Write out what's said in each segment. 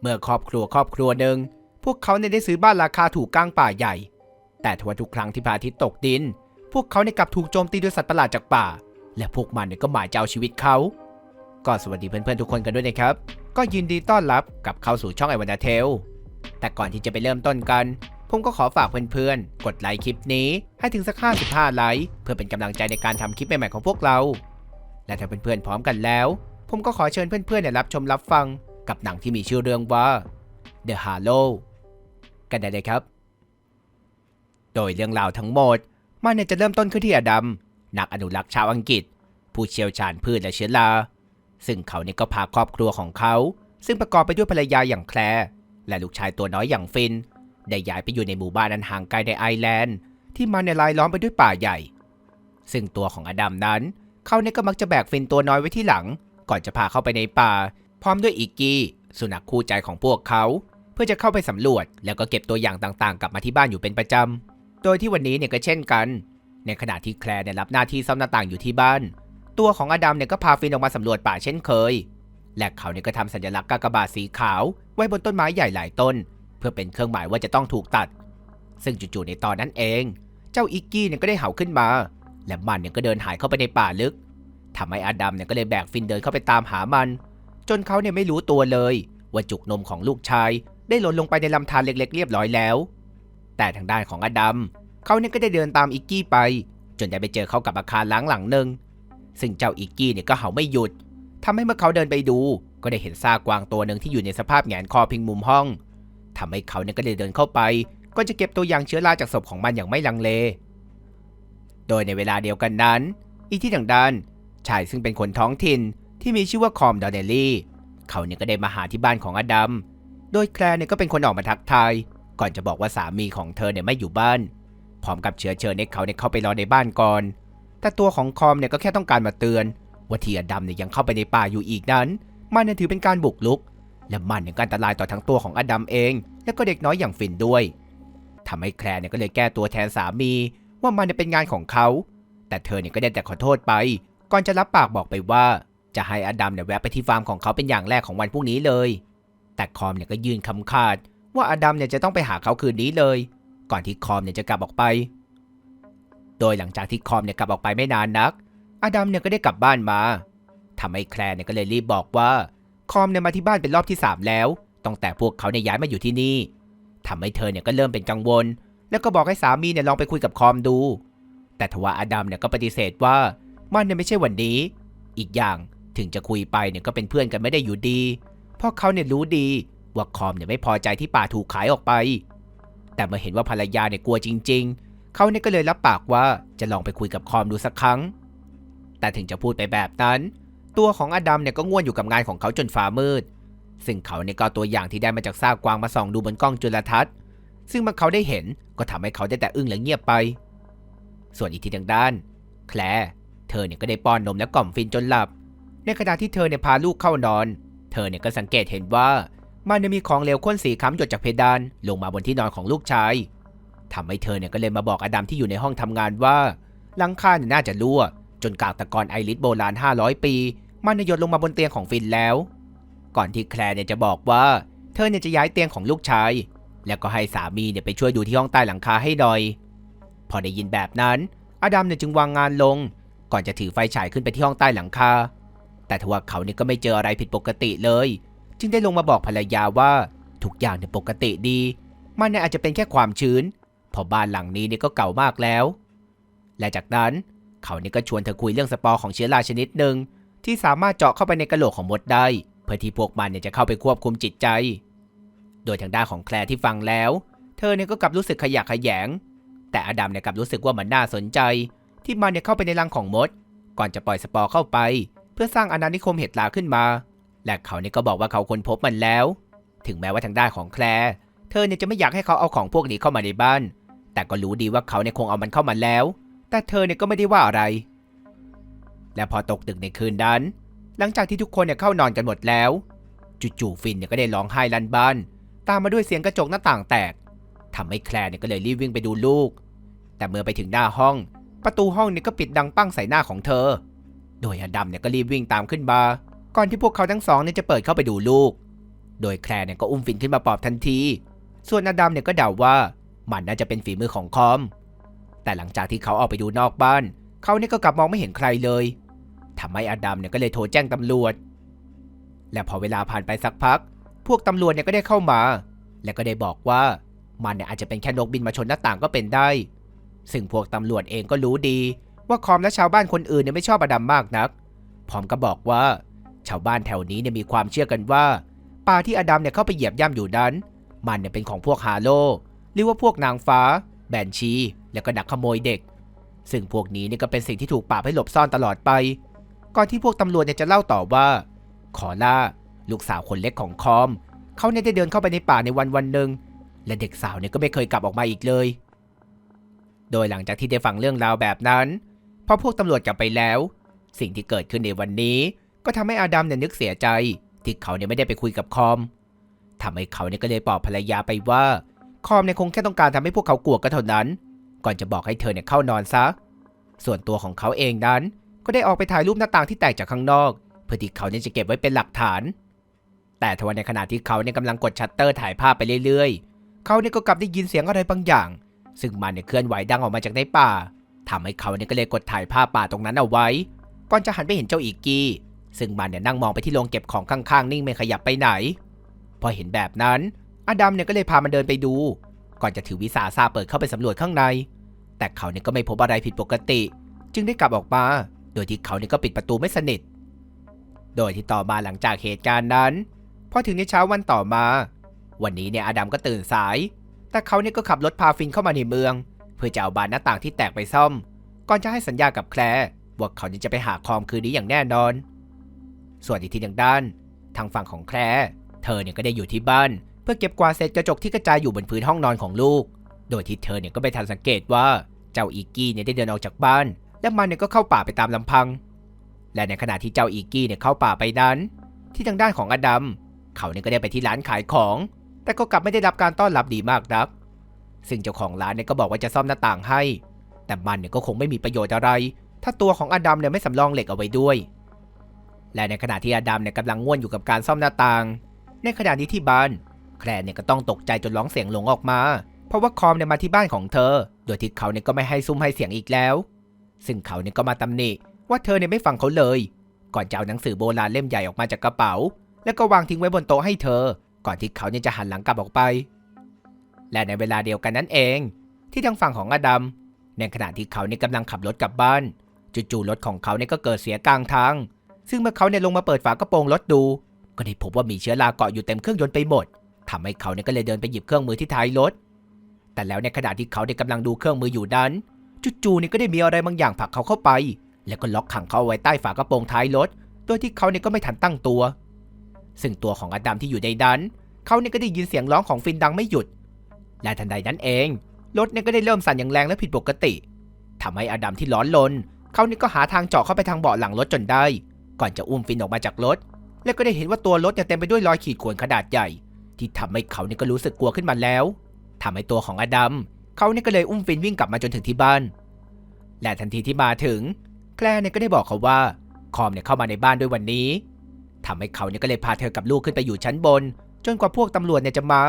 เมื่อครอบครัวครอบครัวหนึ่งพวกเขาเนี่ยได้ซื้อบ้านราคาถูกกลางป่าใหญ่ แต่ทว่าทุกครั้งที่พระอาทิตย์ตกดิน พวกเขาเนี่ยกลับถูกโจมตีด้วยสัตว์ประหลาดจากป่า และพวกมันเนี่ยก็หมายจะเอาชีวิตเขาก็สวัสดีเพื่อนๆทุกคนกันด้วยนะครับ ก็ยินดีต้อนรับกับเข้าสู่ช่องไอวันดาเทล แต่ก่อนที่จะไปเริ่มต้นกัน ผมก็ขอฝากเพื่อนๆ กดไลค์คลิปนี้ให้ถึงสัก 55 ไลค์เพื่อเป็นกำลังใจในการทำคลิปใหม่ๆของพวกเรา และถ้าเพื่อนๆพร้อมกันแล้ว ผมก็ขอเชิญเพื่อนๆเนี่ยรับชมรับฟัง กับหนังที่มีชื่อเรื่องว่า The Harlow กันได้เลยครับ โดยเรื่องราวทั้งหมด มันจะเริ่มต้นขึ้นที่อดัมนักอนุรักษ์ชาวอังกฤษ ผู้เชี่ยวชาญพืชและเชื้อราซึ่งเขาเนี่ยก็พาครอบครัวของเขา ซึ่งประกอบไปด้วยภรรยาอย่างแคลร์และลูกชายตัวน้อยอย่างฟิน ได้ย้ายไปอยู่ในหมู่บ้านอันห่างไกลในไอร์แลนด์ ที่มันในยรายล้อมไปด้วยป่าใหญ่ ซึ่งตัวของอดัมนั้น เขาเนี่ยก็มักจะแบกฟินตัวน้อยไว้ที่หลัง ก่อนจะพาเข้าไปในป่า พร้อมด้วยอีกกี้ สุนัขคู่ใจของพวกเขา เพื่อจะเข้าไปสำรวจ แล้วก็เก็บตัวอย่างต่างๆ กลับมาที่บ้านอยู่เป็นประจำ โดยที่วันนี้เนี่ยก็เช่นกัน ในขณะที่แคลร์เนี่ยรับหน้าที่ซ่อมหน้าต่างอยู่ที่บ้าน ตัวของอดัมเนี่ยก็พาฟินออกมาสำรวจป่าเช่นเคย และเขาเนี่ยก็ทำสัญลักษณ์กากบาทสีขาว ไว้บนต้นไม้ใหญ่หลายต้น เพื่อเป็นเครื่องหมายว่าจะต้องถูกตัด ซึ่งจู่ๆในตอนนั้นเอง เจ้าอิกกี้เนี่ยก็ได้เห่าขึ้นมา และมันเนี่ยก็เดินหายเข้าไปในป่าลึกทำให้อดัมเนี่ยก็เลยแบกฟินเดินเข้าไปตามหามัน จนเขาเนี่ยไม่รู้ตัวเลย ว่าจุกนมของลูกชาย ได้หล่นลงไปในลำธารเล็กๆเรียบร้อยแล้ว แต่ทางด้านของอดัมเขาเนี่ยก็ได้เดินตามอิกกี้ไป จนได้ไปเจอเขากับอาคารล้างหลังหนึ่งซึ่งเจ้าอิกกี้เนี่ยก็เห่าไม่หยุดทำให้เมื่อเขาเดินไปดู ก็ได้เห็นซากกวางตัวหนึ่งที่อยู่ในสภาพแงนคอพิงมุมห้องทำให้เขาเนี่ยก็ได้เดินเข้าไป ก็จะเก็บตัวอย่างเชื้อราจากศพของมันอย่างไม่ลังเล โดยในเวลาเดียวกันนั้น อีที่ทางด้านชายซึ่งเป็นคนท้องถิ่น ที่มีชื่อว่าคอมดอนเนลลี่ เขาเนี่ยก็ได้มาหาที่บ้านของอดัม โดยแคลร์เนี่ยก็เป็นคนออกมาทักทาย ก่อนจะบอกว่าสามีของเธอเนี่ยไม่อยู่บ้าน พร้อมกับเชื้อเชิญให้เขาเนี่ยเข้าไปรอในบ้านก่อน แต่ตัวของคอมเนี่ยก็แค่ต้องการมาเตือน ว่าที่อดัมเนี่ยยังเข้าไปในป่าอยู่อีกนั้น มันเนี่ยถือเป็นการบุกลุก และมันเนี่ยก็อันตรายต่อทั้งตัวของอดัมเอง และก็เด็กน้อยอย่างฟินด้วยทำให้แคลร์เนี่ยก็เลยแก้ตัวแทนสามี ว่ามันเนี่ยเป็นงานของเขา แต่เธอเนี่ยก็ได้แต่ขอโทษไป ก่อนจะรับปากบอกไปว่า จะให้อดัมเนี่ยแวะไปที่ฟาร์มของเขาเป็นอย่างแรกของวันพรุ่งนี้เลย แต่คอมเนี่ยก็ยืนคำขาด ว่าอดัมเนี่ยจะต้องไปหาเขาคืนนี้เลย ก่อนที่คอมเนี่ยจะกลับออกไป โดยหลังจากที่คอมเนี่ยกลับออกไปไม่นานนัก อดัมเนี่ยก็ได้กลับบ้านมาทำให้แคลร์เนี่ยก็เลยรีบบอกว่า คอมเนี่ยมาที่บ้านเป็นรอบที่ 3 แล้วตั้งแต่พวกเขาเนี่ยย้ายมาอยู่ที่นี่ทำให้เธอเนี่ยก็เริ่มเป็นกังวล แล้วก็บอกให้สามีเนี่ยลองไปคุยกับคอมดู แต่ทว่าอดัมเนี่ยก็ปฏิเสธว่ามันเนี่ยไม่ใช่วันนี้ อีกอย่าง ถึงจะคุยไปเนี่ยก็เป็นเพื่อนกันไม่ได้อยู่ดี เพราะเขาเนี่ยรู้ดีว่าคอมเนี่ยไม่พอใจที่ป่าถูกขายออกไป แต่เมื่อเห็นว่าภรรยาเนี่ยกลัวจริง ๆ เขาเนี่ยก็เลยรับปากว่าจะลองไปคุยกับคอมดูสักครั้ง แต่ถึงจะพูดไปแบบนั้น ตัวของอดัมเนี่ยก็ง่วนอยู่กับงานของเขาจนฟ้ามืด ซึ่งเขาเนี่ยก็เอตัวอย่างที่ได้มาจากซากกวางมาส่องดูบนกล้องจุลทรรศน์ ซึ่งเมื่อเขาได้เห็นก็ทำให้เขาได้แต่อึ้งและเงียบไป ส่วนอีกทีทางด้าน แคลร์เธอเนี่ยก็ได้ป้อนนมและกล่อมฟินจนหลับ ในขณะที่เธอเนี่ยพาลูกเข้านอน เธอเนี่ยก็สังเกตเห็นว่ามันเนี่ยมีของเหลวข้นสีค้ำหยดจากเพดานลงมาบนที่นอนของลูกชายทำให้เธอเนี่ยก็เลยมาบอกอดัมที่อยู่ในห้องทำงานว่าหลังคาเนี่ยน่าจะรั่ว จนกากตะกอนไอริสโบราณ 500 ปี มันเนี่ยหยดลงมาบนเตียงของฟินแล้ว ก่อนที่แคลร์เนี่ยจะบอกว่า เธอเนี่ยจะย้ายเตียงของลูกชาย แล้วก็ให้สามีเนี่ยไปช่วยดูที่ห้องใต้หลังคาให้หน่อย พอได้ยินแบบนั้น อดัมเนี่ยจึงวางงานลง ก่อนจะถือไฟฉายขึ้นไปที่ห้องใต้หลังคา แต่ทว่าเขาเนี่ยก็ไม่เจออะไรผิดปกติเลย จึงได้ลงมาบอกภรรยาว่าทุกอย่างเนี่ยปกติดี มันเนี่ยอาจจะเป็นแค่ความชื้นเพราะบ้านหลังนี้เนี่ยก็เก่ามากแล้ว และจากนั้นเขาเนี่ยก็ชวนเธอคุยเรื่องสปอร์ของเชื้อราชนิดหนึ่งที่สามารถเจาะเข้าไปในกระโหลกของมดได้ เพื่อที่พวกมันเนี่ยจะเข้าไปควบคุมจิตใจ โดยทางด้านของแคลร์ที่ฟังแล้ว เธอเนี่ยก็กลับรู้สึกขยะแขยง แต่อดัมเนี่ยกลับรู้สึกว่ามันน่าสนใจ ที่มันเนี่ยเข้าไปในรังของมด ก่อนจะปล่อยสปอร์เข้าไป พื่อสร้างอาณานิคมเห็ดลาขึ้นมา และเขาเนี่ยก็บอกว่าเขาค้นพบมันแล้ว ถึงแม้ว่าทางด้านของแคลร์เธอเนี่ยจะไม่อยากให้เขาเอาของพวกนี้เข้ามาในบ้าน แต่ก็รู้ดีว่าเขาเนี่ยคงเอามันเข้ามาแล้ว แต่เธอเนี่ยก็ไม่ได้ว่าอะไร และพอตกดึกในคืนนั้น หลังจากที่ทุกคนเนี่ยเข้านอนกันหมดแล้วจู่ๆฟินเนี่ยก็ได้ร้องไห้ลั่นบ้าน ตามมาด้วยเสียงกระจกหน้าต่างแตกทำให้แคลร์เนี่ยก็เลยรีบวิ่งไปดูลูก แต่เมื่อไปถึงหน้าห้อง ประตูห้องเนี่ยก็ปิดดังปั้งใส่หน้าของเธอ โดยอดัมเนี่ยก็รีบวิ่งตามขึ้นมา ก่อนที่พวกเขาทั้งสองเนี่ยจะเปิดเข้าไปดูลูก โดยแคลร์เนี่ยก็อุ้มฟินขึ้นมาปลอบทันที ส่วนอดัมเนี่ยก็เดาว่ามันน่าจะเป็นฝีมือของคอม แต่หลังจากที่เขาออกไปดูนอกบ้าน เขาเนี่ยก็กลับมองไม่เห็นใครเลยทำให้อดัมเนี่ยก็เลยโทรแจ้งตำรวจ และพอเวลาผ่านไปสักพัก พวกตำรวจเนี่ยก็ได้เข้ามา และก็ได้บอกว่ามันเนี่ยอาจจะเป็นแค่นกบินมาชนหน้าต่างก็เป็นได้ ซึ่งพวกตำรวจเองก็รู้ดี ว่าคอมและชาวบ้านคนอื่นเนี่ยไม่ชอบอดัมมากนัก พร้อมกับอกว่า ชาวบ้านแถวนี้เนี่ยมีความเชื่อกันว่าป่าที่อดัมเนี่ยเข้าไปเหยียบย่ำอยู่นั้น มันเนี่ยเป็นของพวกฮาโลหรือว่าพวกนางฟ้า แบนชี แล้วก็ดักขโมยเด็ก ซึ่งพวกนี้เนี่ยก็เป็นสิ่งที่ถูกปราให้หลบซ่อนตลอดไป ก่อนที่พวกตำรวจเนี่ยจะเล่าต่อว่า ขอล่า ลูกสาวคนเล็กของคอมเขาเนี่ยได้เดินเข้าไปในป่าในวันวันหนึ่งและเด็กสาวเนี่ยก็ไม่เคยกลับออกมาอีกเลย โดยหลังจากที่ได้ฟังเรื่องราวแบบนั้น พอพวกตำรวจกลับไปแล้ว สิ่งที่เกิดขึ้นในวันนี้ ก็ทำให้อาดัมเนี่ยนึกเสียใจ ที่เขาเนี่ยไม่ได้ไปคุยกับคอมทำให้เขาเนี่ยก็เลยบอกภรรยาไปว่า คอมเนี่ยคงแค่ต้องการทำให้พวกเขากลัวก็เท่านั้น ก่อนจะบอกให้เธอเนี่ยเข้านอนซะ ส่วนตัวของเขาเองนั้น ก็ได้ออกไปถ่ายรูปหน้าต่างที่แตกจากข้างนอก เพื่อที่เขาเนี่ยจะเก็บไว้เป็นหลักฐาน แต่ทว่าในขณะที่เขาเนี่ยกำลังกดชัตเตอร์ถ่ายภาพไปเรื่อยๆ เขาเนี่ยก็กลับได้ยินเสียงอะไรบางอย่าง ซึ่งมันเนี่ยเคลื่อนไหวดังออกมาจากในป่า ทำให้เขาเนี่ยก็เลยกดถ่ายภาพป่าตรงนั้นเอาไว้ ก่อนจะหันไปเห็นเจ้าอีกกี้ ซึ่งมันเนี่ยนั่งมองไปที่โรงเก็บของข้างๆ นิ่งไม่ขยับไปไหน พอเห็นแบบนั้นอดัมเนี่ยก็เลยพามันเดินไปดู ก่อนจะถือวิสาสะเปิดเข้าไปสำรวจข้างใน แต่เขาเนี่ยก็ไม่พบอะไรผิดปกติ จึงได้กลับออกมา โดยที่เขาเนี่ยก็ปิดประตูไม่สนิท โดยที่ต่อมาหลังจากเหตุการณ์นั้น พอถึงในเช้าวันต่อมา วันนี้เนี่ยอดัมก็ตื่นสาย แต่เขาเนี่ยก็ขับรถพาฟินเข้ามาในเมือง พื่อจะเอาบานหน้าต่างที่แตกไปซ่อม ก่อนจะให้สัญญากับแคลร์ว่าเขาเนี่ยจะไปหาคอมคืนนี้อย่างแน่นอน ส่วนอีกทีหนึ่งด้าน ทางฝั่งของแคลร์เธอเนี่ยก็ได้อยู่ที่บ้าน เพื่อเก็บกวาดเศษกระจกที่กระจายอยู่บนพื้นห้องนอนของลูก โดยที่เธอเนี่ยก็ไปทันสังเกตว่าเจ้าอีกี้เนี่ยได้เดินออกจากบ้าน และมันเนี่ยก็เข้าป่าไปตามลำพัง และในขณะที่เจ้าอีกี้เนี่ยเข้าป่าไปนั้น ที่ทางด้านของอดัม เขาเนี่ยก็ได้ไปที่ร้านขายของ แต่ก็กลับไม่ได้รับการต้อนรับดีมากนัก ซึ่งเจ้าของร้านเนี่ยก็บอกว่าจะซ่อมหน้าต่างให้ แต่มันเนี่ยก็คงไม่มีประโยชน์อะไร ถ้าตัวของอดัมเนี่ยไม่สำรองเหล็กเอาไว้ด้วย และในขณะที่อดัมเนี่ยกำลังง่วนอยู่กับการซ่อมหน้าต่าง ในขณะนี้ที่บ้านแคลร์เนี่ยก็ต้องตกใจจนร้องเสียงหลงออกมา เพราะว่าคอมเนี่ยมาที่บ้านของเธอ โดยที่เขาเนี่ยก็ไม่ให้ซุ้มให้เสียงอีกแล้ว ซึ่งเขาเนี่ยก็มาตำหนิว่าเธอเนี่ยไม่ฟังเขาเลย ก่อนจะเอาหนังสือโบราณเล่มใหญ่ออกมาจากกระเป๋า แล้วก็วางทิ้งไว้บนโต๊ะให้เธอ ก่อนที่เขาเนี่ยจะหันหลังกลับออกไป และในเวลาเดียวกันนั้นเอง ที่ทางฝั่งของอดัมในขณะที่เขาเนี่ยกำลังขับรถกลับบ้านจู่ๆรถของเขาเนี่ยก็เกิดเสียกลางทาง ซึ่งเมื่อเขาเนี่ยลงมาเปิดฝากระโปรงรถดู ก็ได้พบว่ามีเชื้อราเกาะอยู่เต็มเครื่องยนต์ไปหมดทำให้เขาเนี่ยก็เลยเดินไปหยิบเครื่องมือที่ท้ายรถ แต่แล้วในขณะที่เขาเนี่ยกำลังดูเครื่องมืออยู่นั้นจู่ๆเนี่ยก็ได้มีอะไรบางอย่างผลักเขาเข้าไป แล้วก็ล็อกขังเขาเอาไว้ใต้ฝากระโปรงท้ายรถ โดยที่เขาเนี่ยก็ไม่ทันตั้งตัว ซึ่งตัวของอดัมที่อยู่ในนั้น เขาเนี่ยก็ได้ยินเสียงร้องของฟินดังไม่หยุด และทันใดนั้นเอง รถเนี่ยก็ได้เริ่มสั่นอย่างแรงและผิดปกติทำให้อดัมที่ร้อนลน เขานี่ก็หาทางเจาะเข้าไปทางเบาะหลังรถจนได้ ก่อนจะอุ้มฟินออกมาจากรถ แล้วก็ได้เห็นว่าตัวรถเนี่ยเต็มไปด้วยรอยขีดข่วนขนาดใหญ่ ที่ทำให้เขานี่ก็รู้สึกกลัวขึ้นมาแล้วทำให้ตัวของอดัมเขานี่ก็เลยอุ้มฟินวิ่งกลับมาจนถึงที่บ้าน และทันทีที่มาถึง แคลร์เนี่ยก็ได้บอกเขาว่าคอมเนี่ยเข้ามาในบ้านด้วยวันนี้ทำให้เขาเนี่ยก็เลยพาเธอกับลูกขึ้นไปอยู่ชั้นบน จนกว่าพวกตำรวจเนี่ยจะมา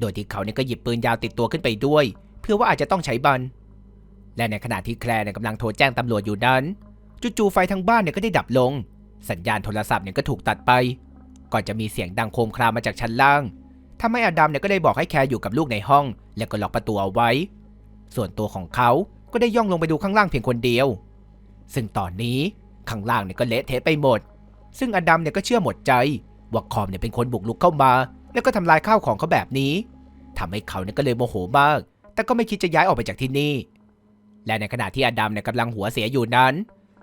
โดยที่เขาเนี่ยก็หยิบปืนยาวติดตัวขึ้นไปด้วย เพื่อว่าอาจจะต้องใช้บัน และในขณะที่แคลร์เนี่ยกำลังโทรแจ้งตำรวจอยู่นั้นจู่ๆไฟทั้งบ้านเนี่ยก็ได้ดับลง สัญญาณโทรศัพท์เนี่ยก็ถูกตัดไป ก่อนจะมีเสียงดังโครมครามมาจากชั้นล่างทำให้อดัมเนี่ยก็ได้บอกให้แคร์อยู่กับลูกในห้อง แล้วก็ล็อกประตูเอาไว้ ส่วนตัวของเขาก็ได้ย่องลงไปดูข้างล่างเพียงคนเดียว ซึ่งตอนนี้ข้างล่างเนี่ยก็เละเทะไปหมด ซึ่งอดัมเนี่ยก็เชื่อหมดใจว่าคอมเนี่ยเป็นคนบุกลุกเข้ามา แล้วก็ทำลายข้าวของเขาแบบนี้ทำให้เขาเนี่ยก็เลยโมโหมาก แต่ก็ไม่คิดจะย้ายออกไปจากที่นี่ และในขณะที่อดัมเนี่ยกำลังหัวเสียอยู่นั้น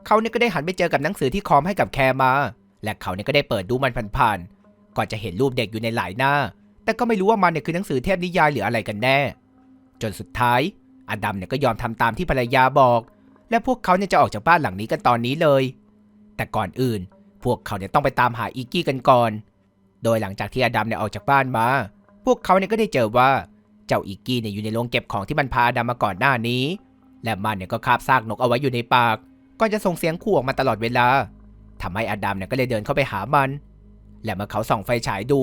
เขาเนี่ยก็ได้หันไปเจอกับหนังสือที่คอมให้กับแคร์มา และเขาเนี่ยก็ได้เปิดดูมันผ่านๆ ก่อนจะเห็นรูปเด็กอยู่ในหลายหน้า แต่ก็ไม่รู้ว่ามันเนี่ยคือหนังสือเทพนิยายหรืออะไรกันแน่ จนสุดท้าย อดัมเนี่ยก็ยอมทำตามที่ภรรยาบอก และพวกเขาเนี่ยจะออกจากบ้านหลังนี้กันตอนนี้เลย แต่ก่อนอื่น พวกเขาเนี่ยต้องไปตามหาอีกกี้กันก่อน โดยหลังจากที่อดัมเนี่ยออกจากบ้านมา พวกเขาเนี่ยก็ได้เจอว่าเจ้าอีกกี้เนี่ยอยู่ในโรงเก็บของที่มันพาอดัมมาก่อนหน้านี้ และมันเนี่ยก็คาบซากนกเอาไว้อยู่ในปากก่อนจะส่งเสียงขู่ออกมาตลอดเวลาทำให้อดัมเนี่ยก็เลยเดินเข้าไปหามัน และเมื่อเขาส่องไฟฉายดู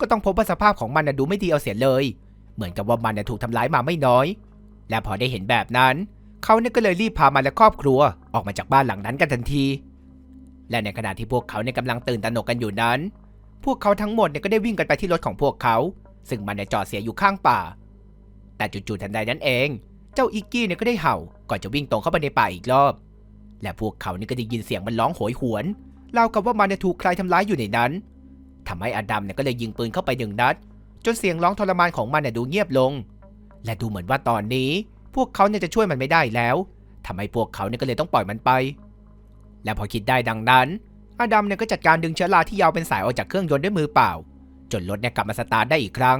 ก็ต้องพบว่าสภาพของมันน่ะดูไม่ดีเอาเสียเลย เหมือนกับว่ามันน่ะถูกทำร้ายมาไม่น้อย และพอได้เห็นแบบนั้น เขาเนี่ยก็เลยรีบพามันและครอบครัวออกมาจากบ้านหลังนั้นกันทันที และในขณะที่พวกเขาเนี่ยกำลังตื่นตระหนกกันอยู่นั้น พวกเขาทั้งหมดเนี่ยก็ได้วิ่งกันไปที่รถของพวกเขา ซึ่งมันเนี่ยจอดเสียอยู่ข้างป่า แต่จู่ๆทันใดนั้นเอง เจ้าอิกกี้เนี่ยก็ได้เห่า ก่อนจะวิ่งตรงเข้าไปในป่าอีกรอบ และพวกเขาเนี่ยก็ได้ยินเสียงมันร้องโหยหวนราวกับว่ามันเนี่ยถูกใครทำร้ายอยู่ในนั้นทำให้อดัมเนี่ยก็เลยยิงปืนเข้าไปหนึ่งนัด จนเสียงร้องทรมานของมันเนี่ยดูเงียบลง และดูเหมือนว่าตอนนี้ พวกเขาเนี่ยจะช่วยมันไม่ได้แล้วทำให้พวกเขาเนี่ยก็เลยต้องปล่อยมันไป และพอคิดได้ดังนั้น อาดัมเนี่ยก็จัดการดึงเชื้อราที่ยาวเป็นสายออกจากเครื่องยนต์ด้วยมือเปล่า จนรถเนี่ยกลับมาสตาร์ทได้อีกครั้ง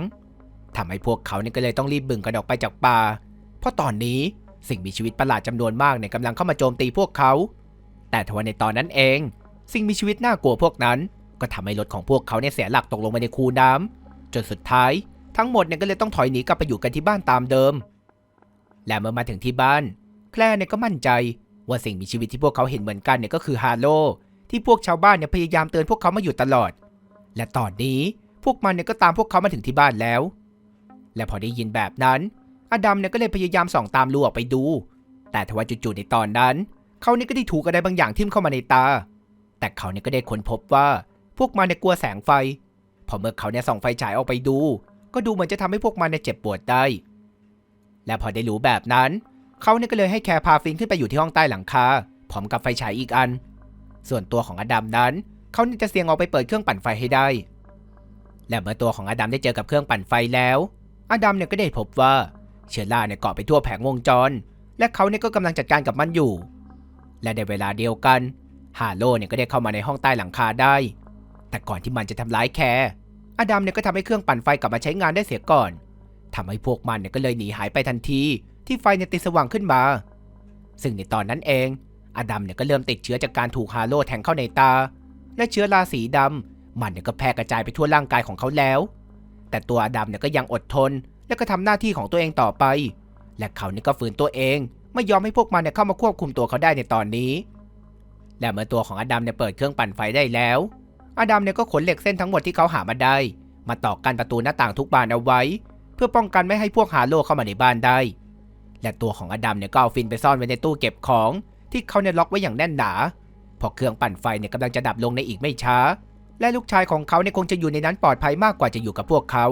ทำให้พวกเขาเนี่ยก็เลยต้องรีบบึงกันออกไปจากป่า เพราะตอนนี้สิ่งมีชีวิตประหลาดจำนวนมากเนี่ยกำลังเข้ามาโจมตีพวกเขา แต่ทว่าในตอนนั้นเอง สิ่งมีชีวิตน่ากลัวพวกนั้น ก็ทำให้รถของพวกเขาเนี่ยเสียหลักตกลงไปในคูน้ำจนสุดท้าย ทั้งหมดเนี่ยก็เลยต้องถอยหนีกลับไปอยู่กันที่บ้านตามเดิม และเมื่อมาถึงที่บ้าน แคลร์เนี่ยก็มั่นใจว่าสิ่งมีชีวิตที่พวกเขาเห็นเหมือนกันเนี่ยก็คือฮาโล ที่พวกชาวบ้านเนี่ยพยายามเตือนพวกเขามาอยู่ตลอด และตอนนี้พวกมันเนี่ยก็ตามพวกเขามาถึงที่บ้านแล้ว และพอได้ยินแบบนั้นอดัมเนี่ยก็เลยพยายามส่องตามลูออกไปดู แต่ทว่าจู่ๆในตอนนั้น เขาเนี่ยก็ได้ถูกอะไรบางอย่างทิ่มเข้ามาในตา แต่เขาเนี่ยก็ได้ค้นพบว่าพวกมันเนี่ยกลัวแสงไฟ พอเมื่อเขาเนี่ยส่องไฟฉายออกไปดู ก็ดูเหมือนจะทำให้พวกมันเนี่ยเจ็บปวดได้ และพอได้รู้แบบนั้น เขาเนี่ยก็เลยให้แคร์พาฟินขึ้นไปอยู่ที่ห้องใต้หลังคาพร้อมกับไฟฉายอีกอัน ส่วนตัวของอดัมนั้น เขาเนี่ยจะเสี่ยงออกไปเปิดเครื่องปั่นไฟให้ได้ และเมื่อตัวของอดัมได้เจอกับเครื่องปั่นไฟแล้ว อดัมเนี่ยก็ได้พบว่าเชื้อราเนี่ยเกาะไปทั่วแผงวงจร และเขาเนี่ยก็กำลังจัดการกับมันอยู่ และในเวลาเดียวกันฮาโลเนี่ยก็ได้เข้ามาในห้องใต้หลังคาได้ แต่ก่อนที่มันจะทำร้ายแคร์อดัมเนี่ยก็ทำให้เครื่องปั่นไฟกลับมาใช้งานได้เสียก่อนทำให้พวกมันเนี่ยก็เลยหนีหายไปทันที ที่ไฟเนี่ยติดสว่างขึ้นมา ซึ่งในตอนนั้นเอง อดัมเนี่ยก็เริ่มติดเชื้อจากการถูกฮาโลแทงเข้าในตา และเชื้อราสีดำมันเนี่ยก็แพร่กระจายไปทั่วร่างกายของเขาแล้ว แต่ตัวอดัมเนี่ยก็ยังอดทน และก็ทำหน้าที่ของตัวเองต่อไป และเขาเนี่ยก็ฝืนตัวเอง ไม่ยอมให้พวกมันเนี่ยเข้ามาควบคุมตัวเขาได้ในตอนนี้ และเมื่อตัวของอดัมเนี่ยเปิดเครื่องปั่นไฟได้แล้ว อดัมเนี่ยก็ขนเหล็กเส้นทั้งหมดที่เขาหามาได้ มาตอกกันประตูหน้าต่างทุกบานเอาไว้ เพื่อป้องกันไม่ให้พวกฮาโลเข้ามาในบ้านได้ และตัวของอดัมเนี่ยก็เอาฟินไปซ่อนไว้ในตู้เก็บของ ที่เขาเนี่ยล็อกไว้อย่างแน่นหนาเพอเครื่องปั่นไฟเนี่ยกำลังจะดับลงในอีกไม่ช้า และลูกชายของเขาเนี่ยคงจะอยู่ในนั้นปลอดภัยมากกว่าจะอยู่กับพวกเขา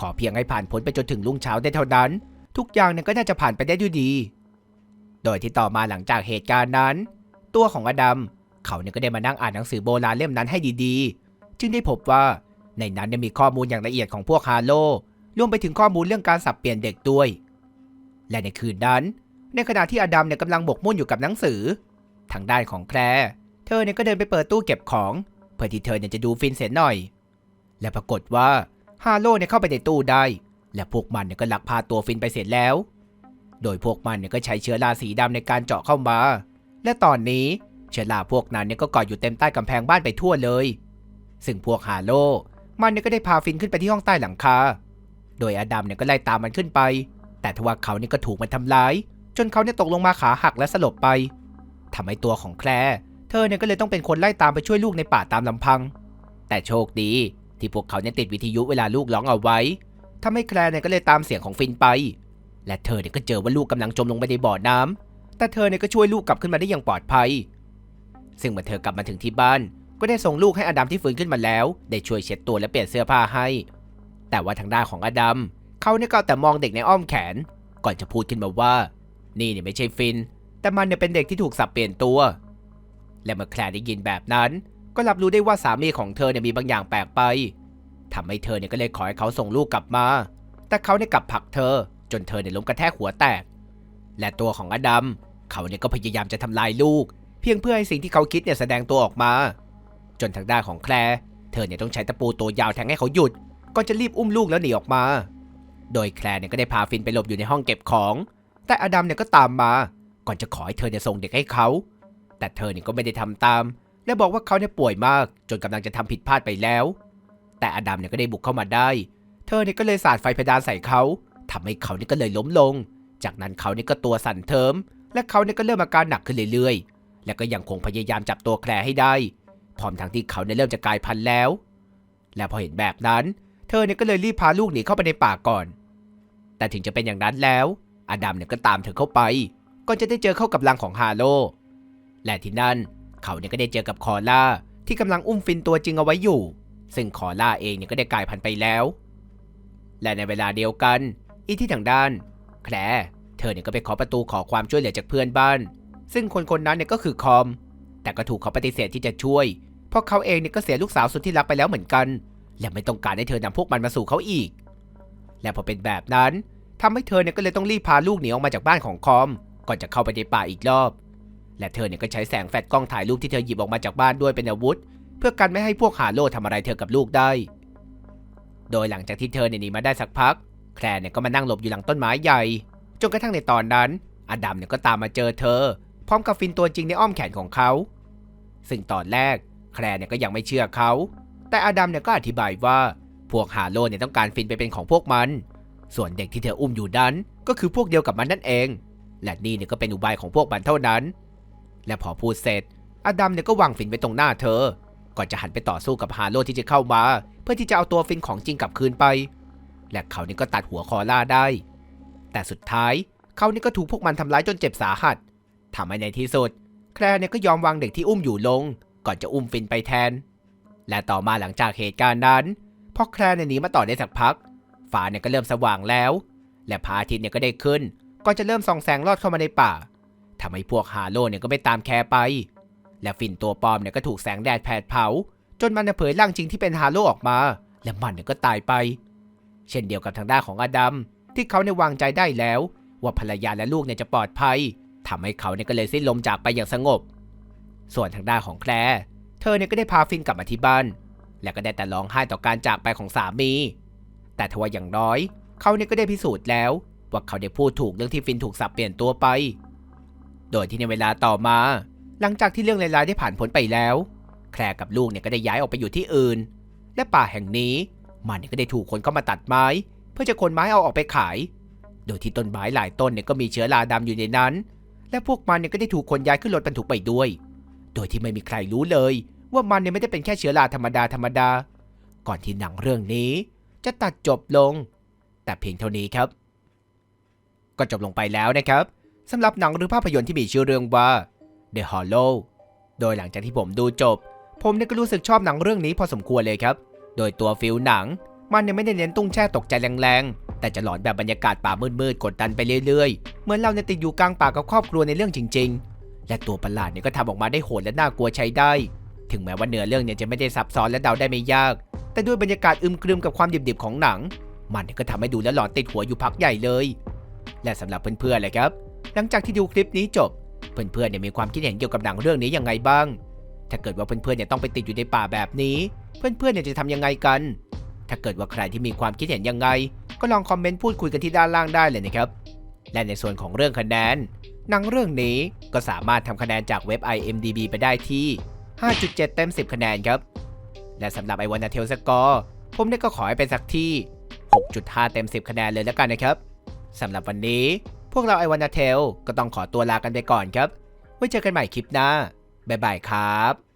ขอเพียงให้ผ่านพ้นไปจนถึงรุ่งเช้าได้เท่านั้น ทุกอย่างเนี่ยก็น่าจะผ่านไปได้ด้วยดี โดยที่ต่อมาหลังจากเหตุการณ์นั้น ตัวของอดัมเขาเนี่ยก็ได้มานั่งอ่านหนังสือโบราณเล่มนั้นให้ดีๆ จึงได้พบว่าในนั้นเนี่ยมีข้อมูลอย่างละเอียดของพวกฮาโลรวมไปถึงข้อมูลเรื่องการสับเปลี่ยนเด็กด้วย และในคืนนั้น ในขณะที่อดัมเนี่ยกำลังบกมุ่นอยู่กับหนังสือ ทางด้านของแคลร์เธอเนี่ยก็เดินไปเปิดตู้เก็บของ เพื่อที่เธอเนี่ยจะดูฟินเสียหน่อย และปรากฏว่าฮาโลเนี่ยเข้าไปในตู้ได้ และพวกมันเนี่ยก็ลักพาตัวฟินไปเสร็จแล้ว โดยพวกมันเนี่ยก็ใช้เชื้อราสีดำในการเจาะเข้ามา และตอนนี้เชื้อราพวกนั้นเนี่ยก็เกาะอยู่เต็มใต้กำแพงบ้านไปทั่วเลย ซึ่งพวกฮาโลมันเนี่ยก็ได้พาฟินขึ้นไปที่ห้องใต้หลังคา โดยอดัมเนี่ยก็ไล่ตามมันขึ้นไป แต่ทว่าเขาเนี่ยก็ถูกมันทำร้าย จนเขาเนี่ยตกลงมาขาหักและสลบไปทำให้ตัวของแคลร์เธอเนี่ยก็เลยต้องเป็นคนไล่ตามไปช่วยลูกในป่าตามลำพัง แต่โชคดีที่พวกเขาเนี่ยติดวิทยุเวลาลูกร้องเอาไว้ทำให้แคลร์เนี่ยก็เลยตามเสียงของฟินไป และเธอเนี่ยก็เจอว่าลูกกำลังจมลงไปในบ่อน้ำแต่เธอเนี่ยก็ช่วยลูกกลับขึ้นมาได้อย่างปลอดภัย ซึ่งเมื่อเธอกลับมาถึงที่บ้าน ก็ได้ส่งลูกให้อดัมที่ฟื้นขึ้นมาแล้ว ได้ช่วยเช็ดตัวและเปลี่ยนเสื้อผ้าให้ แต่ว่าทางด้านของอดัมเขาเนี่ยก็แต่มองเด็กในอ้อมแขน ก่อนจะพูดขึ้นมาว่า นี่เนี่ยไม่ใช่ฟิน แต่มันเนี่ยเป็นเด็กที่ถูกสับเปลี่ยนตัว และเมื่อแคลร์ได้ยินแบบนั้น ก็รับรู้ได้ว่าสามีของเธอเนี่ยมีบางอย่างแปลกไปทำให้เธอเนี่ยก็เลยขอให้เขาส่งลูกกลับมา แต่เขาเนี่ยกลับผลักเธอ จนเธอเนี่ยล้มกระแทกหัวแตก และตัวของอดัมเขาเนี่ยก็พยายามจะทำลายลูก เพียงเพื่อให้สิ่งที่เขาคิดเนี่ยแสดงตัวออกมา จนทางด้านของแคลร์เธอเนี่ยต้องใช้ตะปูตัวยาวแทงให้เขาหยุดก่อนจะรีบอุ้มลูกแล้วหนีออกมา โดยแคลร์เนี่ยก็ได้พาฟินไปหลบอยู่ในห้องเก็บของ แต่อดัมเนี่ยก็ตามมา ก่อนจะขอให้เธอเนี่ยส่งเด็กให้เขา แต่เธอเนี่ยก็ไม่ได้ทำตาม และบอกว่าเขาเนี่ยป่วยมากจนกำลังจะทำผิดพลาดไปแล้ว แต่อดัมเนี่ยก็ได้บุกเข้ามาได้ เธอเนี่ยก็เลยสาดไฟเพดานใส่เขาทำให้เขาเนี่ยก็เลยล้มลง จากนั้นเขาเนี่ยก็ตัวสั่นเทิม และเขาเนี่ยก็เริ่มอาการหนักขึ้นเรื่อยๆ และก็ยังคงพยายามจับตัวแคลร์ให้ได้ พร้อมทั้งที่เขาเนี่ยเริ่มจะกลายพันธุ์แล้ว และพอเห็นแบบนั้น เธอเนี่ยก็เลยรีบพาลูกหนีเข้าไปในป่าก่อน แต่ถึงจะเป็นอย่างนั้นแล้ว อดัมเนี่ยก็ตามเธอเข้าไปก่อนจะได้เจอเข้ากับรังของฮาโล และที่นั่นเขาเนี่ยก็ได้เจอกับคอล่าที่กำลังอุ้มฟินตัวจริงเอาไว้อยู่ ซึ่งคอล่าเองเนี่ยก็ได้กลายพันธุ์ไปแล้ว และในเวลาเดียวกัน อีที่ทางด้าน แคลร์เธอเนี่ยก็ไปขอประตูขอความช่วยเหลือจากเพื่อนบ้าน ซึ่งคนคนนั้นเนี่ยก็คือคอม แต่ก็ถูกเขาปฏิเสธที่จะช่วย เพราะเขาเองเนี่ยก็เสียลูกสาวสุดที่รักไปแล้วเหมือนกัน และไม่ต้องการให้เธอนำพวกมันมาสู่เขาอีก และพอเป็นแบบนั้น ทำให้เธอเนี่ยก็เลยต้องรีบพาลูกหนีออกมาจากบ้านของคอม ก่อนจะเข้าไปในป่าอีกรอบ และเธอเนี่ยก็ใช้แสงแฟลชกล้องถ่ายรูปที่เธอหยิบออกมาจากบ้านด้วยเป็นอาวุธ เพื่อกันไม่ให้พวกหาโลทำอะไรเธอกับลูกได้ โดยหลังจากที่เธอเนี่ยหนีมาได้สักพัก แคลร์เนี่ยก็มานั่งหลบอยู่หลังต้นไม้ใหญ่ จนกระทั่งในตอนนั้น อดัมเนี่ยก็ตามมาเจอเธอ พร้อมกับฟินตัวจริงในอ้อมแขนของเขา ซึ่งตอนแรก แคลร์เนี่ยก็ยังไม่เชื่อเขา แต่อดัมเนี่ยก็อธิบายว่าพวกฮาโลเนี่ยต้องการฟินไปเป็นของพวกมัน ส่วนเด็กที่เธออุ้มอยู่นั้นก็คือพวกเดียวกับมันนั่นเอง และนี่เนี่ยก็เป็นอุบายของพวกมันเท่านั้น และพอพูดเสร็จ อดัมเนี่ยก็วางฟินไว้ตรงหน้าเธอ ก่อนจะหันไปต่อสู้กับฮาโลที่จะเข้ามา เพื่อที่จะเอาตัวฟินของจริงกลับคืนไป และเขานี่ก็ตัดหัวคอล่าได้ แต่สุดท้ายเขานี่ก็ถูกพวกมันทำร้ายจนเจ็บสาหัสทำให้ในที่สุด แคลร์เนี่ยก็ยอมวางเด็กที่อุ้มอยู่ลง ก่อนจะอุ้มฟินไปแทน และต่อมาหลังจากเหตุการณ์นั้นพอแคลร์เนี่ยหนีมาต่อได้สักพัก ฟ้าเนี่ยก็เริ่มสว่างแล้ว และพระอาทิตย์เนี่ยก็ได้ขึ้นก่อนจะเริ่มส่องแสงลอดเข้ามาในป่าทำให้พวกฮาโลเนี่ยก็ไม่ตามแคร์ไป และฟินตัวปลอมเนี่ยก็ถูกแสงแดดแผดเผา จนมันเนี่ยเผยร่างจริงที่เป็นฮาโลออกมา และมันเนี่ยก็ตายไป เช่นเดียวกับทางด้านของอดัมที่เขาเนี่ยวางใจได้แล้ว ว่าภรรยาและลูกเนี่ยจะปลอดภัยทำให้เขาเนี่ยก็เลยสิ้นลมจากไปอย่างสงบ ส่วนทางด้านของแคลร์เธอเนี่ยก็ได้พาฟินกลับมาที่บ้าน และก็ได้แต่ร้องไห้ต่อการจากไปของสามี แต่ทว่าอย่างน้อย เขาเนี่ยก็ได้พิสูจน์แล้ว ว่าเขาได้พูดถูกเรื่องที่ฟินถูกสับเปลี่ยนตัวไป โดยที่ในเวลาต่อมา หลังจากที่เรื่องร้ายๆได้ผ่านพ้นไปแล้ว แคลร์กับลูกเนี่ยก็ได้ย้ายออกไปอยู่ที่อื่น และป่าแห่งนี้มันเนี่ยก็ได้ถูกคนเข้ามาตัดไม้ เพื่อจะขนไม้เอาออกไปขาย โดยที่ต้นไม้หลายต้นเนี่ยก็มีเชื้อราดำอยู่ในนั้น และพวกมันเนี่ยก็ได้ถูกคนย้ายขึ้นรถบรรทุกไปด้วย โดยที่ไม่มีใครรู้เลย ว่ามันเนี่ยไม่ได้เป็นแค่เชื้อราธรรมดาธรรมดา ก่อนที่หนังเรื่องนี้ จะตัดจบลง แต่เพียงเท่านี้ครับ ก็จบลงไปแล้วนะครับสำหรับหนังหรือภาพยนตร์ที่มีชื่อเรื่องว่า The Hollow โดยหลังจากที่ผมดูจบ ผมเนี่ยก็รู้สึกชอบหนังเรื่องนี้พอสมควรเลยครับ โดยตัวฟิลหนัง มันเนี่ยไม่ได้เน้นตุ้งแช่ตกใจแรงๆ แต่จะหลอนแบบบรรยากาศป่ามืดๆ กดดันไปเรื่อยๆ เหมือนเราเนี่ยติดอยู่กลางป่ากับครอบครัวในเรื่องจริง ๆ และตัวประหลาดเนี่ยก็ทำออกมาได้โหดและน่ากลัวใช้ได้ ถึงแม้ว่าเนื้อเรื่องเนี่ยจะไม่ได้ซับซ้อนและเดาได้ไม่ยาก แต่ด้วยบรรยากาศอึมครึมกับความดิบๆของหนัง มันก็ทำให้ดูและหลอนติดหัวอยู่พักใหญ่เลย และสำหรับเพื่อนๆเลยครับ หลังจากที่ดูคลิปนี้จบ เพื่อนๆเนี่ยมีความคิดเห็นเกี่ยวกับหนังเรื่องนี้ยังไงบ้าง ถ้าเกิดว่าเพื่อนๆเนี่ยต้องไปติดอยู่ในป่าแบบนี้ เพื่อนๆเนี่ยจะทำยังไงกัน ถ้าเกิดว่าใครที่มีความคิดเห็นยังไง ก็ลองคอมเมนต์พูดคุยกันที่ด้านล่างได้เลยนะครับ และในส่วนของเรื่องคะแนนหนังเรื่องนี้ก็สามารถทำคะแนนจากเว็บ IMDB ไปได้ที่ 5.7 เต็ม 10 คะแนนครับ และสำหรับไอวานาเทลสกอร์ผมเนี่ยก็ขอให้เป็นสักที่ 6.5 เต็ม 10 คะแนนเลยแล้วกันนะครับสำหรับวันนี้ พวกเราไอวานาเทลก็ต้องขอตัวลากันไปก่อนครับ ไว้เจอกันใหม่คลิปหน้า บ๊ายบายครับ